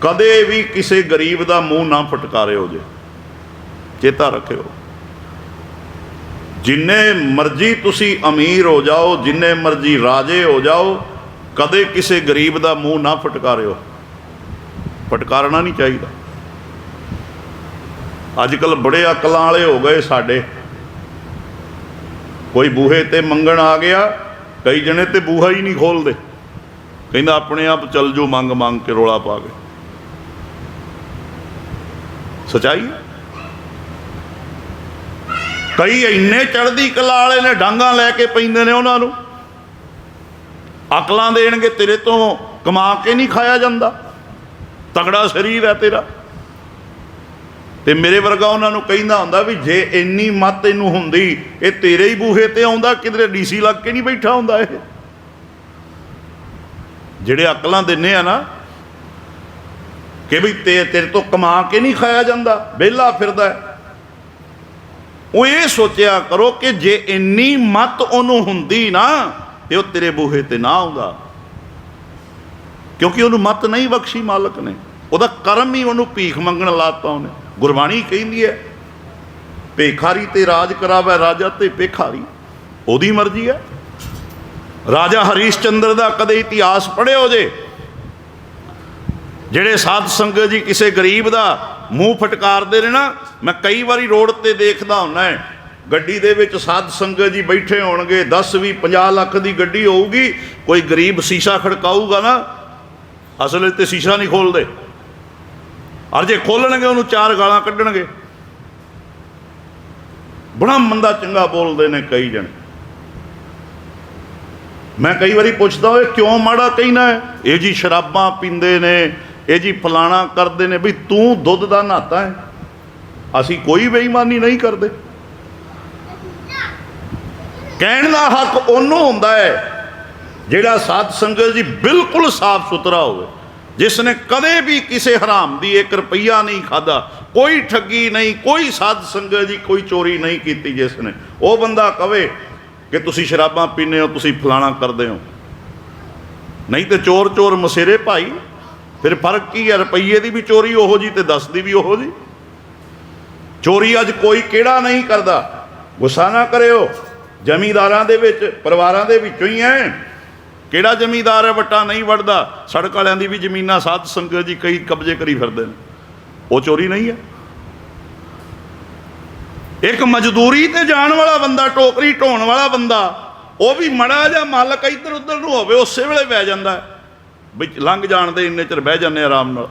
ਕਦੇ ਵੀ ਕਿਸੇ ਗਰੀਬ ਦਾ ਮੂੰਹ ਨਾ ਫਟਕਾਰਿਓ ਜੇ, ਚੇਤਾ ਰੱਖਿਓ। ਜਿੰਨੇ ਮਰਜ਼ੀ ਤੁਸੀਂ ਅਮੀਰ ਹੋ ਜਾਓ, ਜਿੰਨੇ ਮਰਜ਼ੀ ਰਾਜੇ ਹੋ ਜਾਓ, ਕਦੇ ਕਿਸੇ ਗਰੀਬ ਦਾ ਮੂੰਹ ਨਾ ਫਟਕਾਰਿਓ। ਫਟਕਾਰਨਾ ਨਹੀਂ ਚਾਹੀਦਾ। ਅੱਜ ਕੱਲ ਬੜੇ ਅਕਲਾਂ ਵਾਲੇ ਹੋ ਗਏ ਸਾਡੇ। ਕੋਈ ਬੂਹੇ ਤੇ ਮੰਗਣ ਆ ਗਿਆ, ਕਈ ਜਣੇ ਤੇ ਬੂਹਾ ਹੀ ਨਹੀਂ ਖੋਲਦੇ। ਕਹਿੰਦਾ, ਆਪਣੇ ਆਪ ਚੱਲ ਜੋ ਮੰਗ ਮੰਗ ਕੇ ਰੋਲਾ ਪਾ ਕੇ। ਸਚਾਈ ਕਈ ਇੰਨੇ ਚੜਦੀ ਕਲਾ ਵਾਲੇ ਨੇ ਡਾਂਗਾ ਲੈ ਕੇ ਪੈਂਦੇ ਨੇ ਉਹਨਾਂ ਨੂੰ। ਅਕਲਾਂ ਦੇਣਗੇ ਤੇਰੇ ਤੋਂ, ਕਮਾ ਕੇ ਨਹੀਂ ਖਾਇਆ ਜਾਂਦਾ। ਤਗੜਾ ਸਰੀਰ ਹੈ ਤੇਰਾ। ਤੇ ਮੇਰੇ ਵਰਗਾ ਉਹਨਾਂ ਨੂੰ ਕਹਿੰਦਾ ਹੁੰਦਾ ਵੀ ਜੇ ਇੰਨੀ ਮੱਤ ਇਹਨੂੰ ਹੁੰਦੀ, ਇਹ ਤੇਰੇ ਹੀ ਬੂਹੇ ਤੇ ਆਉਂਦਾ, ਕਿਧਰੇ ਡੀਸੀ ਲੱਗ ਕੇ ਨਹੀਂ ਬੈਠਾ ਹੁੰਦਾ ਇਹ। ਜਿਹੜੇ ਅਕਲਾਂ ਦਿੰਨੇ ਆ ਨਾ ਕਿ ਵੀ ਤੇ ਤੇਰੇ ਤੋਂ ਕਮਾ ਕੇ ਨਹੀਂ ਖਾਇਆ ਜਾਂਦਾ, ਵਿਹਲਾ ਫਿਰਦਾ ਉਹ ਇਹ ਸੋਚਿਆ ਕਰੋ ਕਿ ਜੇ ਇੰਨੀ ਮੱਤ ਉਹਨੂੰ ਹੁੰਦੀ ਨਾ, ਤੇ ਉਹ ਤੇਰੇ ਬੂਹੇ ਤੇ ਨਾ ਆਉਂਦਾ। ਕਿਉਂਕਿ ਉਹਨੂੰ ਮਤ ਨਹੀਂ ਬਖਸ਼ੀ ਮਾਲਕ ਨੇ। ਉਹਦਾ ਕਰਮ ਹੀ ਉਹਨੂੰ ਭੀਖ ਮੰਗਣ ਲਾਤਾ ਉਹਨੇ। ਗੁਰਬਾਣੀ ਕਹਿੰਦੀ ਹੈ, ਭੇਖਾਰੀ ਤੇ ਰਾਜ ਕਰਾਵੇ, ਰਾਜਾ ਤੇ ਭੇਖਾਰੀ। ਉਹਦੀ ਮਰਜ਼ੀ ਹੈ। ਰਾਜਾ ਹਰੀਸ਼ ਚੰਦਰ ਦਾ ਕਦੇ ਇਤਿਹਾਸ ਪੜ੍ਹਿਓ ਜੇ। ਜਿਹੜੇ ਸਾਧ ਸੰਗਤ ਜੀ ਕਿਸੇ ਗਰੀਬ ਦਾ ਮੂੰਹ ਫਟਕਾਰਦੇ ਨੇ ਨਾ, ਮੈਂ ਕਈ ਵਾਰੀ ਰੋਡ ਤੇ ਦੇਖਦਾ ਹੁੰਨਾ ਹੈ, ਗੱਡੀ ਦੇ ਵਿੱਚ ਸਾਧ ਸੰਗਤ ਜੀ ਬੈਠੇ ਹੋਣਗੇ 10 ਵੀ 50 ਲੱਖ ਦੀ ਗੱਡੀ ਹੋਊਗੀ, ਕੋਈ ਗਰੀਬ ਸ਼ੀਸ਼ਾ ਖੜਕਾਊਗਾ ਨਾ, ਅਸਲ ਵਿੱਚ ਤੇ ਸ਼ੀਸ਼ਾ ਨਹੀਂ ਖੋਲਦੇ। ਔਰ ਜੇ ਖੋਲਣਗੇ, ਉਹਨੂੰ ਚਾਰ ਗਾਲਾਂ ਕੱਢਣਗੇ। ਬੜਾ ਮੰਦਾ ਚੰਗਾ ਬੋਲਦੇ ਨੇ ਕਈ ਜਣ। ਮੈਂ ਕਈ ਵਾਰੀ ਪੁੱਛਦਾ, ਓਏ ਕਿਉਂ ਮਾੜਾ ਕਹਿਣਾ ਹੈ? ਇਹ ਜੀ ਸ਼ਰਾਬਾਂ ਪੀਂਦੇ ਨੇ ਇਹ ਜੀ ਫਲਾਣਾ ਕਰਦੇ ਨੇ ਵੀ ਤੂੰ ਦੁੱਧ ਦਾ ਨਾਤਾ ਹੈ। ਅਸੀਂ ਕੋਈ ਬੇਈਮਾਨੀ ਨਹੀਂ ਕਰਦੇ। ਕਹਿਣ ਦਾ ਹੱਕ ਉਹਨੂੰ ਹੁੰਦਾ ਹੈ, ਜਿਹੜਾ ਸਾਧ ਸੰਗਤ ਜੀ ਬਿਲਕੁਲ ਸਾਫ਼ ਸੁਥਰਾ ਹੋਵੇ। ਜਿਸ ਨੇ ਕਦੇ ਵੀ ਕਿਸੇ ਹਰਾਮ ਦੀ 1 ਰੁਪਈਆ ਨਹੀਂ ਖਾਦਾ ਕੋਈ ਠੱਗੀ ਨਹੀਂ, ਕੋਈ ਸਾਧ ਸੰਗਤ ਜੀ ਕੋਈ ਚੋਰੀ ਨਹੀਂ ਕੀਤੀ ਜਿਸ ਨੇ। ਉਹ ਬੰਦਾ ਕਵੇ ਕਿ ਤੁਸੀਂ ਸ਼ਰਾਬਾਂ ਪੀਂਦੇ ਹੋ, ਤੁਸੀਂ ਫਲਾਣਾ ਕਰਦੇ ਹੋ। ਨਹੀਂ ਤੇ ਚੋਰ ਚੋਰ ਮਸੇਰੇ ਭਾਈ। ਫਿਰ ਫ਼ਰਕ ਕੀ ਹੈ? ਰੁਪਈਏ ਦੀ ਵੀ ਚੋਰੀ ਉਹੋ ਜੀ ਤੇ 10 ਦੀ ਵੀ ਉਹੋ ਜੀ। ਚੋਰੀ ਅੱਜ ਕੋਈ ਕਿਹੜਾ ਨਹੀਂ ਕਰਦਾ। ਗੁੱਸਾ ਨਾ ਕਰਿਓ। ਜ਼ਮੀਂਦਾਰਾਂ ਦੇ ਵਿੱਚ, ਪਰਿਵਾਰਾਂ ਦੇ ਵਿੱਚੋਂ ਹੀ ਹੈ। ਕਿਹੜਾ ਜ਼ਮੀਂਦਾਰ ਹੈ? ਵੱਟਾ ਨਹੀਂ ਵੜਦਾ ਸੜਕ ਵਾਲਿਆਂ ਦੀ ਵੀ ਜ਼ਮੀਨਾਂ ਸਾਧ ਸੰਗਤ ਜੀ ਕਈ ਕਬਜ਼ੇ ਕਰੀ ਫਿਰਦੇ ਨੇ। ਉਹ ਚੋਰੀ ਨਹੀਂ ਹੈ। ਇੱਕ ਮਜ਼ਦੂਰੀ ਤੇ ਜਾਣ ਵਾਲਾ ਬੰਦਾ, ਟੋਕਰੀ ਢੋਣ ਵਾਲਾ ਬੰਦਾ, ਉਹ ਵੀ ਮੜਾ ਜਾਂ ਮਾਲਕ ਇੱਧਰ ਉੱਧਰ ਨੂੰ ਹੋਵੇ, ਉਸੇ ਵੇਲੇ ਪੈ ਜਾਂਦਾ। ਹੈ। ਵੀ ਲੰਘ ਜਾਣ ਦੇ ਇੰਨੇ ਚਿਰ ਬਹਿ ਜਾਂਦੇ ਆਰਾਮ ਨਾਲ।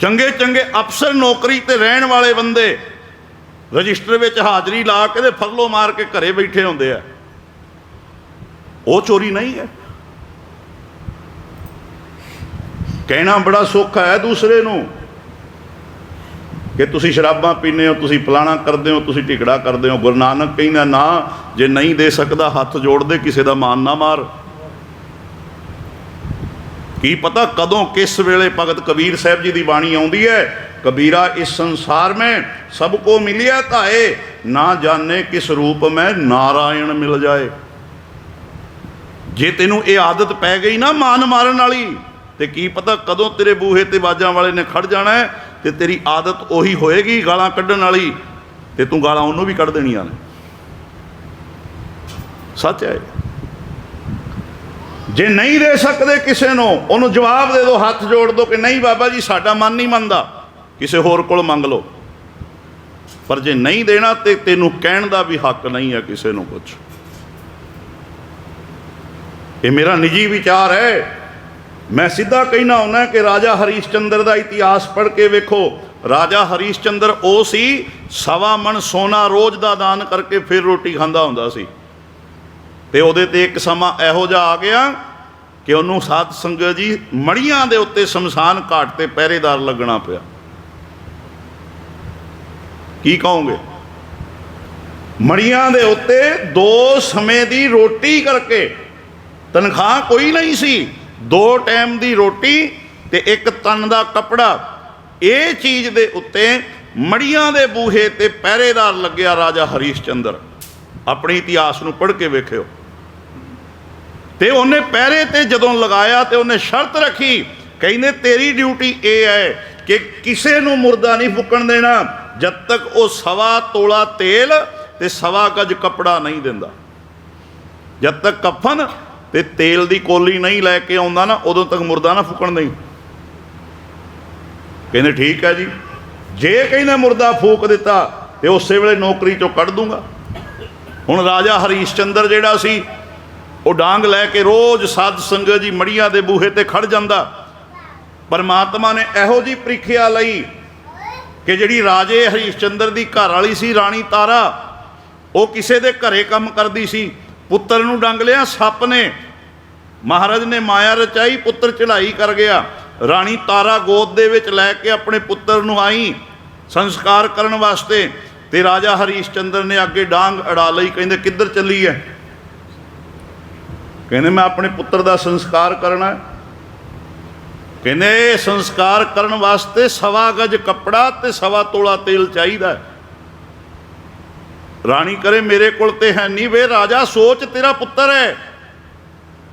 ਚੰਗੇ ਚੰਗੇ ਅਫਸਰ ਨੌਕਰੀ ਤੇ ਰਹਿਣ ਵਾਲੇ ਬੰਦੇ ਰਜਿਸਟਰ ਵਿੱਚ ਹਾਜ਼ਰੀ ਲਾ ਕੇ ਤੇ ਫਰਲੋ ਮਾਰ ਕੇ ਘਰੇ ਬੈਠੇ ਹੁੰਦੇ ਆ। ਉਹ ਚੋਰੀ ਨਹੀਂ ਹੈ। ਕਹਿਣਾ ਬੜਾ ਸੁੱਖ ਹੈ ਦੂਸਰੇ ਨੂੰ ਕਿ ਤੁਸੀਂ ਸ਼ਰਾਬਾਂ ਪੀਂਦੇ ਹੋ, ਤੁਸੀਂ ਫਲਾਣਾ ਕਰਦੇ ਹੋ, ਤੁਸੀਂ ਢਿਕੜਾ ਕਰਦੇ ਹੋ। ਗੁਰੂ ਨਾਨਕ ਕਹਿੰਦਾ ਨਾ, ਜੇ ਨਹੀਂ ਦੇ ਸਕਦਾ ਹੱਥ ਜੋੜ ਦੇ, ਕਿਸੇ ਦਾ ਮਾਨ ਨਾ ਮਾਰ। ਕੀ ਪਤਾ ਕਦੋਂ ਕਿਸ ਵੇਲੇ ਭਗਤ ਕਬੀਰ ਸਾਹਿਬ ਜੀ ਦੀ ਬਾਣੀ ਆਉਂਦੀ ਹੈ? ਕਬੀਰਾ, ਇਸ ਸੰਸਾਰ ਮੈਂ ਸਭ ਕੋ ਮਿਲਿਆ ਧਾਏ, ਨਾ ਜਾਣੇ ਕਿਸ ਰੂਪ ਮੈਂ ਨਾਰਾਇਣ ਮਿਲ ਜਾਏ। ਜੇ ਤੈਨੂੰ ਇਹ ਆਦਤ ਪੈ ਗਈ ਨਾ ਮਾਨ ਮਾਰਨ ਵਾਲੀ, ਤੇ ਕੀ ਪਤਾ ਕਦੋਂ ਤੇਰੇ ਬੂਹੇ ਤੇ ਬਾਜਾਂ ਵਾਲੇ ਨੇ ਖੜ ਜਾਣਾ ਤੇ ਤੇਰੀ ਆਦਤ ਉਹੀ ਹੋਏਗੀ ਗਾਲਾਂ ਕੱਢਣ ਵਾਲੀ, ਤੇ ਤੂੰ ਗਾਲਾਂ ਉਹਨੂੰ ਵੀ ਕੱਢ ਦੇਣੀਆਂ ਨੇ। ਸੱਚ ਹੈ ਜੇ ਨਹੀਂ ਦੇ ਸਕਦੇ ਕਿਸੇ ਨੂੰ, ਉਹਨੂੰ ਜਵਾਬ ਦੇ ਦਿਓ ਹੱਥ ਜੋੜ ਦਿਓ ਕਿ ਨਹੀਂ ਬਾਬਾ ਜੀ, ਸਾਡਾ ਮਨ ਨਹੀਂ ਮੰਨਦਾ। ਕਿਸੇ ਹੋਰ ਕੋਲ ਮੰਗ ਲਓ। ਪਰ ਜੇ ਨਹੀਂ ਦੇਣਾ ਤੇ ਤੈਨੂੰ ਕਹਿਣ ਦਾ ਵੀ ਹੱਕ ਨਹੀਂ ਹੈ ਕਿਸੇ ਨੂੰ ਕੁਝ ਇਹ ਮੇਰਾ ਨਿੱਜੀ ਵਿਚਾਰ ਹੈ। ਮੈਂ ਸਿੱਧਾ ਕਹਿਣਾ ਹੁੰਦਾ ਕਿ ਰਾਜਾ ਹਰੀਸ਼ ਚੰਦਰ ਦਾ ਇਤਿਹਾਸ ਪੜ੍ਹ ਕੇ ਵੇਖੋ। ਰਾਜਾ ਹਰੀਸ਼ ਚੰਦਰ ਉਹ ਸੀ, ਸਵਾ ਮਣ ਸੋਨਾ ਰੋਜ਼ ਦਾ ਦਾਨ ਕਰਕੇ ਫਿਰ ਰੋਟੀ ਖਾਂਦਾ ਹੁੰਦਾ ਸੀ। ਤੇ ਉਹਦੇ ਤੇ ਇੱਕ ਸਮਾਂ ਇਹੋ ਜਿਹਾ ਆ ਗਿਆ ਕਿ ਉਹਨੂੰ ਸਾਧ ਸੰਗਤ ਜੀ ਮੜੀਆਂ ਦੇ ਉੱਤੇ ਸ਼ਮਸ਼ਾਨ ਘਾਟ ਤੇ ਪਹਿਰੇਦਾਰ ਲੱਗਣਾ ਪਿਆ। ਕੀ ਕਹੋਗੇ? ਮੜੀਆਂ ਦੇ ਉੱਤੇ ਦੋ ਸਮੇਂ ਦੀ ਰੋਟੀ ਕਰਕੇ ਤਨਖਾਹ ਕੋਈ ਨਹੀਂ ਸੀ। ਦੋ ਟਾਈਮ ਦੀ ਰੋਟੀ ਤੇ ਇੱਕ ਤਨ ਦਾ ਕੱਪੜਾ। ਇਹ ਚੀਜ਼ ਦੇ ਉੱਤੇ ਮੜੀਆਂ ਦੇ ਬੂਹੇ ਤੇ ਪਹਿਰੇਦਾਰ ਲੱਗਿਆ ਰਾਜਾ ਹਰੀਸ਼ ਚੰਦਰ ਆਪਣੇ ਇਤਿਹਾਸ ਨੂੰ ਪੜ੍ਹ ਕੇ ਵੇਖਿਓ। ਤੇ ਉਹਨੇ ਪਹਿਰੇ ਤੇ ਜਦੋਂ ਲਗਾਇਆ ਤੇ ਉਹਨੇ ਸ਼ਰਤ ਰੱਖੀ। ਕਹਿੰਦੇ, ਤੇਰੀ ਡਿਊਟੀ ਇਹ ਹੈ ਕਿ ਕਿਸੇ ਨੂੰ ਮੁਰਦਾ ਨਹੀਂ ਫੁੱਕਣ ਦੇਣਾ, ਜਦ ਤੱਕ ਉਹ ਸਵਾ ਤੋਲਾ ਤੇਲ ਤੇ ਸਵਾ ਗਜ ਕਪੜਾ ਨਹੀਂ ਦਿੰਦਾ। ਜਦ ਤੱਕ ਕਫਨ ਤੇ ਤੇਲ ਦੀ ਕੋਲੀ ਨਹੀਂ ਲੈ ਕੇ ਆਉਂਦਾ ਨਾ, ਉਦੋਂ ਤੱਕ ਮੁਰਦਾ ਨਾ ਫੁੱਕਣ ਦੇਈ। ਕਹਿੰਦੇ, ਠੀਕ ਹੈ ਜੀ। ਜੇ ਕਹਿੰਦੇ ਮੁਰਦਾ ਫੂਕ ਦਿੱਤਾ, ਤੇ ਉਸੇ ਵੇਲੇ ਨੌਕਰੀ ਚੋਂ ਕੱਢ ਦੂੰਗਾ। ਹੁਣ ਰਾਜਾ ਹਰੀਸ਼ ਚੰਦਰ ਜਿਹੜਾ ਸੀ ਉਹ ਡਾਂਗ ਲੈ ਕੇ ਰੋਜ਼ ਸਾਧ ਸੰਗਤ ਜੀ ਮੜੀਆਂ ਦੇ ਬੂਹੇ ਤੇ ਖੜ ਜਾਂਦਾ। ਪਰਮਾਤਮਾ ਨੇ ਇਹੋ ਜੀ ਪ੍ਰੀਖਿਆ ਲਈ ਕਿ ਜਿਹੜੀ ਰਾਜੇ ਹਰੀਸ਼ ਚੰਦਰ ਦੀ ਘਰ ਵਾਲੀ ਸੀ, ਰਾਣੀ ਤਾਰਾ, ਉਹ ਕਿਸੇ ਦੇ ਘਰੇ ਕੰਮ ਕਰਦੀ ਸੀ। ਪੁੱਤਰ ਨੂੰ ਡੰਗ ਲਿਆ, ਸੱਪ ਨੇ। ਮਹਾਰਾਜ ਨੇ ਮਾਇਆ ਰਚਾਈ, ਪੁੱਤਰ ਚੜਾਈ ਕਰ ਗਿਆ। ਰਾਣੀ ਤਾਰਾ ਗੋਦ ਦੇ ਵਿੱਚ ਲੈ ਕੇ ਆਪਣੇ ਪੁੱਤਰ ਨੂੰ ਆਈ ਸੰਸਕਾਰ ਕਰਨ ਵਾਸਤੇ ਤੇ ਰਾਜਾ ਹਰੀਸ਼ ਚੰਦਰ ਨੇ ਅੱਗੇ ਡਾਂਗ ਅੜਾ ਲਈ, ਕਹਿੰਦੇ, ਕਿੱਧਰ ਚੱਲੀ ਐ? ਕਹਿੰਦੇ ਮੈਂ ਆਪਣੇ ਪੁੱਤਰ ਦਾ ਸੰਸਕਾਰ ਕਰਨਾ ਹੈ। ਕਹਿੰਦੇ ਸੰਸਕਾਰ ਕਰਨ ਵਾਸਤੇ ਸਵਾ ਗਜ ਕੱਪੜਾ ਤੇ ਸਵਾ ਤੋਲਾ ਤੇਲ ਚਾਹੀਦਾ ਹੈ। ਰਾਣੀ ਕਰੇ ਮੇਰੇ ਕੋਲ ਤੇ ਹੈ ਨਹੀਂ ਵੇ, ਰਾਜਾ ਸੋਚ ਤੇਰਾ ਪੁੱਤਰ ਹੈ।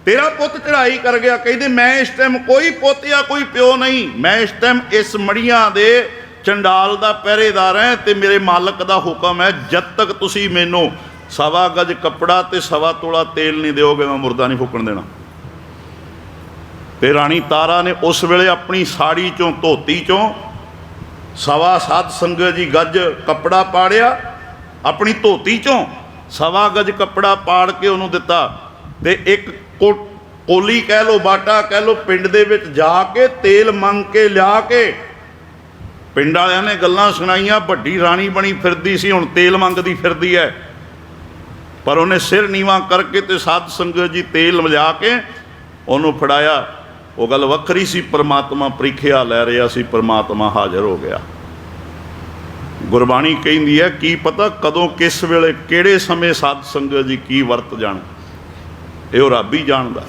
ਤੇਰਾ ਪੁੱਤ ਚੜਾਈ ਕਰ ਗਿਆ। ਕਹਿੰਦੇ ਮੈਂ ਇਸ ਟਾਈਮ ਕੋਈ ਪੁੱਤ ਜਾਂ ਕੋਈ ਪਿਓ ਨਹੀਂ। ਮੈਂ ਇਸ ਟਾਈਮ ਇਸ ਮੜੀਆਂ ਦੇ ਚੰਡਾਲ ਦਾ ਪਹਿਰੇਦਾਰ ਹਾਂ ਤੇ ਮੇਰੇ ਮਾਲਕ ਦਾ ਹੁਕਮ ਹੈ, ਜਦ ਤੱਕ ਤੁਸੀਂ ਮੈਨੂੰ ਸਵਾ ਗਜ ਕੱਪੜਾ ਤੇ ਸਵਾ ਤੋਲਾ ਤੇਲ ਨਹੀਂ ਦਿਓਗੇ, ਮੈਂ ਮੁਰਦਾ ਨਹੀਂ ਫੁੱਕਣ ਦੇਣਾ। ਤੇ ਰਾਣੀ ਤਾਰਾ ਨੇ ਉਸ ਵੇਲੇ ਆਪਣੀ ਸਾੜੀ ਚੋਂ, ਧੋਤੀ ਚੋਂ ਸਵਾ ਸਾਧ ਸੰਗਤ ਜੀ ਗੱਜ ਕੱਪੜਾ ਪਾੜਿਆ, ਆਪਣੀ ਧੋਤੀ ਚੋਂ ਸਵਾ ਗਜ ਕੱਪੜਾ ਪਾੜ ਕੇ ਉਹਨੂੰ ਦਿੱਤਾ। ਤੇ ਇੱਕ ਕੋਲੀ ਕਹਿ ਲੋ ਬਾਟਾ ਕਹਿ ਲੋ ਪਿੰਡ ਦੇ ਵਿੱਚ ਜਾ ਕੇ ਤੇਲ ਮੰਗ ਕੇ ਲਿਆ ਕੇ ਪਿੰਡ ਵਾਲਿਆਂ ਨੇ ਗੱਲਾਂ ਸੁਣਾਈਆਂ, ਵੱਡੀ ਰਾਣੀ ਬਣੀ ਫਿਰਦੀ ਸੀ, ਹੁਣ ਤੇਲ ਮੰਗਦੀ ਫਿਰਦੀ ਹੈ। ਪਰ ਉਹਨੇ ਸਿਰ ਨੀਵਾ ਕਰਕੇ ਤੇ ਸਾਧ ਸੰਗਤ ਜੀ ਤੇਲ ਲਿਆ ਕੇ ਉਹਨੂੰ ਫੜਾਇਆ। ਉਹ ਗੱਲ ਵੱਖਰੀ ਸੀ, ਪ੍ਰਮਾਤਮਾ ਪ੍ਰੀਖਿਆ ਲੈ ਰਿਹਾ ਸੀ, ਪ੍ਰਮਾਤਮਾ ਹਾਜ਼ਰ ਹੋ ਗਿਆ। ਗੁਰਬਾਣੀ ਕਹਿੰਦੀ ਹੈ, ਕੀ ਪਤਾ ਕਦੋਂ, ਕਿਸ ਵੇਲੇ, ਕਿਹੜੇ ਸਮੇਂ ਸਾਧ ਸੰਗਤ ਜੀ ਕੀ ਵਰਤ ਜਾਣ। ਇਹ ਉਹ ਰੱਬ ਹੀ ਜਾਣਦਾ।